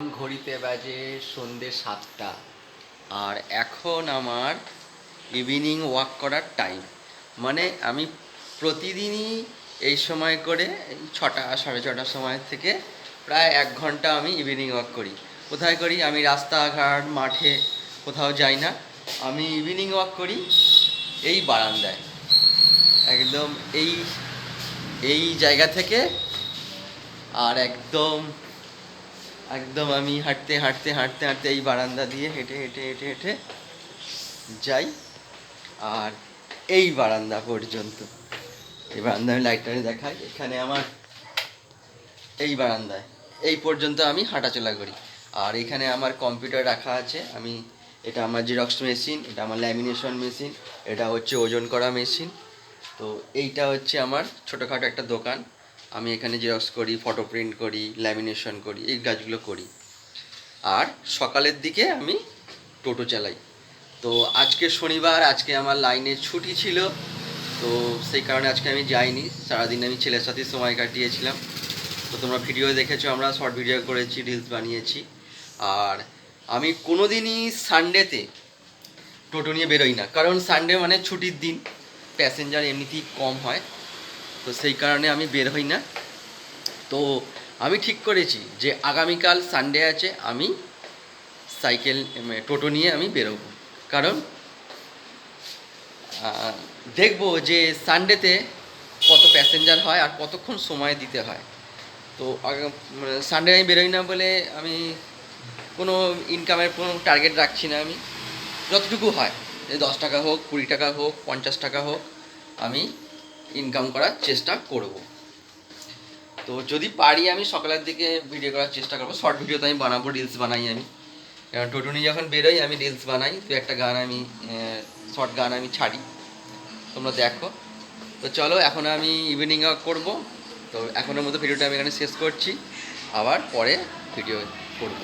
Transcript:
ঘড়িতে বাজে সন্ধে সাতটা। আর এখন আমার ইভিনিং ওয়াক করার টাইম মানে আমি প্রতিদিনই এই সময় করে ছটা, সাড়ে ছটার সময় থেকে প্রায় এক ঘণ্টা আমি ইভিনিং ওয়াক করি। কোথায় করি? আমি রাস্তাঘাট, মাঠে কোথাও যাই না। আমি ইভিনিং ওয়াক করি এই বারান্দায়। একদম এই এই জায়গা থেকে আর একদম একদম আমি হাঁটতে হাঁটতে হাঁটতে হাঁটতে এই বারান্দা দিয়ে হেঁটে হেঁটে হেঁটে হেঁটে যাই। আর এই বারান্দা পর্যন্ত। এই বারান্দা আমি লাইটটা দেখাই। এখানে আমার এই বারান্দায়। এই পর্যন্ত আমি হাঁটাচলা করি। আর এখানে আমার কম্পিউটার রাখা আছে। আমি, এটা আমার জেরক্স মেশিন এটা আমার ল্যামিনেশন মেশিন এটা হচ্ছে ওজন করা মেশিন তো এইটা হচ্ছে আমার ছোটোখাটো একটা দোকান। আমি এখানে জেরক্স করি ফটো প্রিন্ট করি ল্যামিনেশন করি, এই কাজগুলো করি। আর সকালের দিকে আমি টোটো চালাই। তো আজকে শনিবার, আজকে আমার লাইনে ছুটি ছিল, তো সেই কারণে আজকে আমি যাইনি। সারাদিন আমি ছেলের সাথে সময় কাটিয়েছিলাম। তো তোমরা ভিডিও দেখেছ, আমরা শর্ট ভিডিও করেছি রিলস বানিয়েছি। আর আমি কোনো দিনই সানডেতে টোটো নিয়ে বেরোই না। কারণ সানডে মানে ছুটির দিন। প্যাসেঞ্জার এমনিতেই কম হয়। তো সেই কারণে আমি বের হই না। তো আমি ঠিক করেছি যে আগামীকাল সানডে আছে, আমি সাইকেল টোটো নিয়ে আমি বেরোবো। কারণ দেখব যে সানডেতে কত প্যাসেঞ্জার হয় আর কতক্ষণ সময় দিতে হয়। তো সানডে আমি বেরোই না বলে আমি কোনো ইনকামের কোনো টার্গেট রাখছি না আমি। যতটুকু হয় দশ টাকা হোক, কুড়ি টাকা হোক, পঞ্চাশ টাকা হোক, আমি ইনকাম করার চেষ্টা করব। তো যদি পারি আমি সকালের দিকে ভিডিও করার চেষ্টা করব। শর্ট ভিডিও তো আমি বানাবো রিলস বানাই আমি। কারণ টোটুনি যখন বেরোই, আমি রিলস বানাই। দু একটা গান আমি শর্ট গান আমি ছাড়ি। তোমরা দেখো। তো চলো, এখন আমি ইভিনিং ওয়াক করব। তো এখনের মতো ভিডিওটা আমি এখানে শেষ করছি। আবার পরে ভিডিও করব।